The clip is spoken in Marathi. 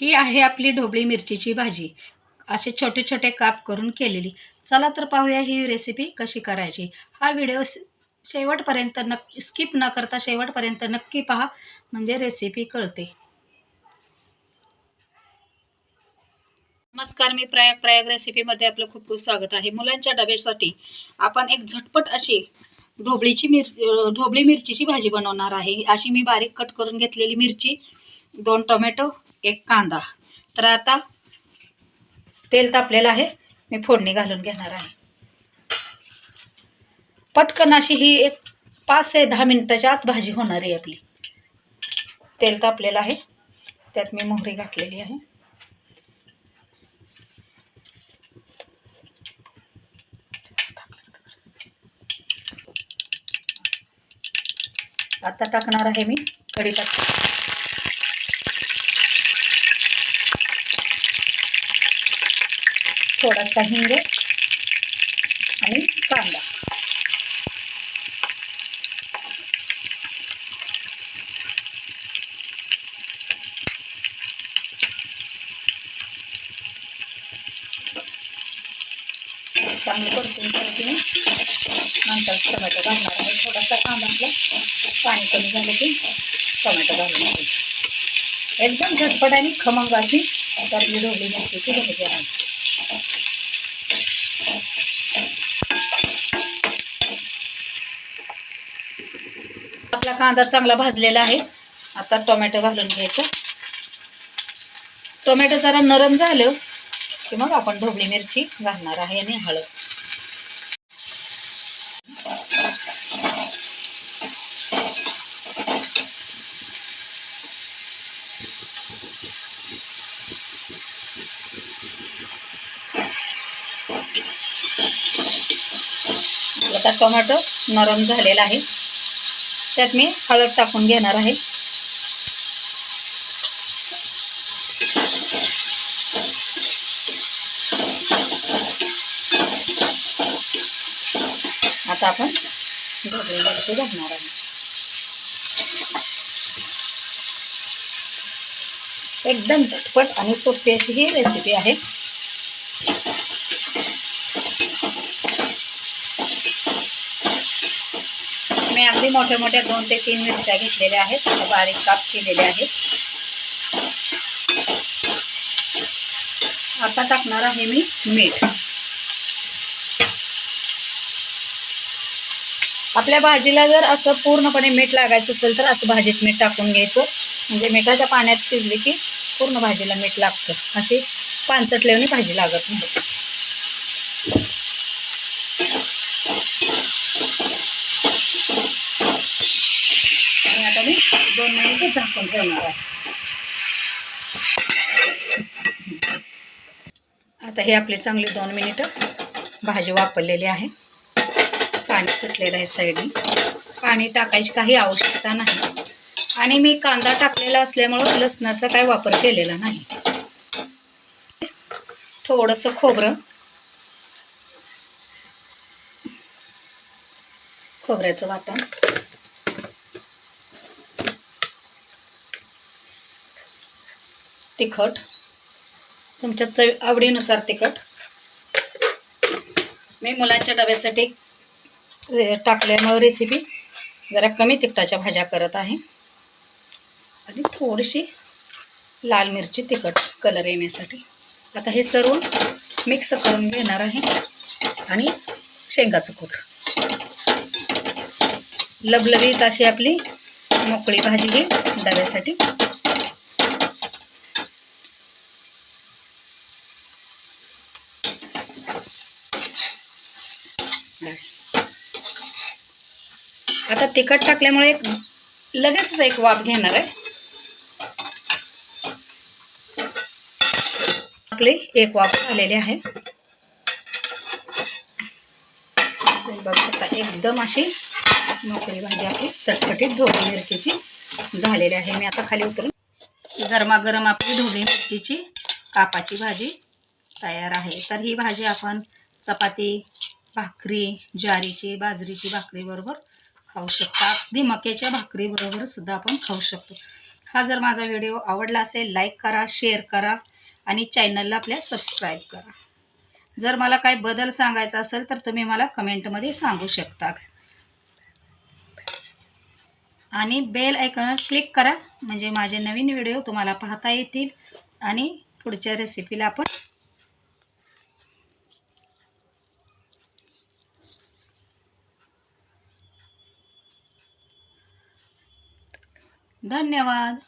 ही आहे आपली ढोबळी मिरचीची भाजी. असे छोटे छोटे काप करून केलेली. चला तर पाहूया ही रेसिपी कशी करायची. हा व्हिडिओ शेवटपर्यंत नक् स्किप न करता शेवटपर्यंत नक्की पहा. म्हणजे रेसिपी कळते. नमस्कार मी प्रयाग. प्रयाग रेसिपीमध्ये आपलं खूप खूप स्वागत आहे. मुलांच्या डब्यासाठी आपण एक झटपट अशी ढोबळीची मिर ढोबळी मिरचीची भाजी बनवणार आहे. अशी मी बारीक कट करून घेतलेली मिरची. दोन टोमॅटो एक कांदा. तर आता तेल तापलेलं आहे. मी फोडणी घालून घेणार आहे. पटकन अशी ही एक पाच ते दहा मिनटाच्या आत भाजी होणार आहे आपली. तेल तापलेलं आहे. त्यात मी मोहरी घातलेली आहे. आता टाकणार आहे मी कढीपत्ता. थोडासा हिंग आणि कांदा. चांगलं परतून नंतर टोमॅटो घालणार आहे. थोडासा कांदा आपला पाणी कमी झालं की टोमॅटो घालणार आहे एकदम झटपट आणि खमंग अशी आपली ढोबळी मिरचीची ती बघितली कांदा चांगला भाजलेला आहे. आता टोमॅटो घालून घ्यायचं. टोमॅटो जरा नरम झालं की मग आपण ढोबळी मिरची घालणार आहे आणि हळद. आता टोमॅटो नरम झालेला आहे. त्यात मी हळद टाकून घेणार आहे. आता आपण ढोबळी मिरची घालणार आहे. एकदम झटपट आणि सोपी अशी ही रेसिपी आहे. अगदी मोठ्या मोठ्या दोन ते तीन मिरच्या घेतलेल्या आहेत. बारीक काप केलेले आहेत. आता टाकणार आहे मी मीठ. आपल्या भाजीला जर असं पूर्णपणे मीठ लागायचं असेल तर असं भाजीत मीठ टाकून घ्यायचं. म्हणजे मिठाच्या पाण्यात शिजली की पूर्ण भाजीला मीठ लागतं. अशी पानचटल्याने भाजी लागत नाही. झाकून ठेवणार आहे आता हे आपले चांगले दोन मिनिटं भाजी वापरलेली आहे. पाणी सुटलेलं आहे साईडने. पाणी टाकायची काही आवश्यकता नाही. आणि मी कांदा टाकलेला असल्यामुळं लसणाचा काय वापर केलेला नाही. थोडंसं खोबरं. खोबऱ्याचं वाटण. तिखट. तुमच्या चव आवडीनुसार तिखट. मी मुलांच्या डब्यासाठी टाकल्यामुळं रेसिपी जरा कमी तिखटाच्या भाज्या करत आहे. आणि थोडीशी लाल मिरची तिखट कलर येण्यासाठी. आता हे सर्व मिक्स करून घेणार आहे. आणि शेंगाचं कूट. लबलबीत अशी आपली मोकळी भाजी ही डब्यासाठी आता तिखट टाकल्यामुळे एक लगेचच एक वाफ घेणार आहे. आपली एक वाफ झालेली आहे. बघू शकता एकदम अशी मोकळी भाजी आपली चटपटीत ढोबळी मिरचीची झालेली आहे. मी आता खाली उतरून गरमागरम आपली ढोबळी मिरचीची कापाची भाजी तयार आहे. तर ही भाजी आपण चपाती भाकरी ज्वारीची बाजरीची भाकरी बरोबर खाऊ शकतो. अगदी मक्याच्या भाकरीबरोबर सुद्धा आपण खाऊ शकतो. हा जर माझा व्हिडिओ आवडला असेल लाईक करा शेअर करा आणि चॅनलला आपल्या सबस्क्राईब करा. जर मला काही बदल सांगायचा असेल तर तुम्ही मला कमेंटमध्ये सांगू शकता. आणि बेल आयकॉनवर क्लिक करा म्हणजे माझे नवीन व्हिडिओ तुम्हाला पाहता येतील आणि पुढच्या रेसिपीला आपण धन्यवाद.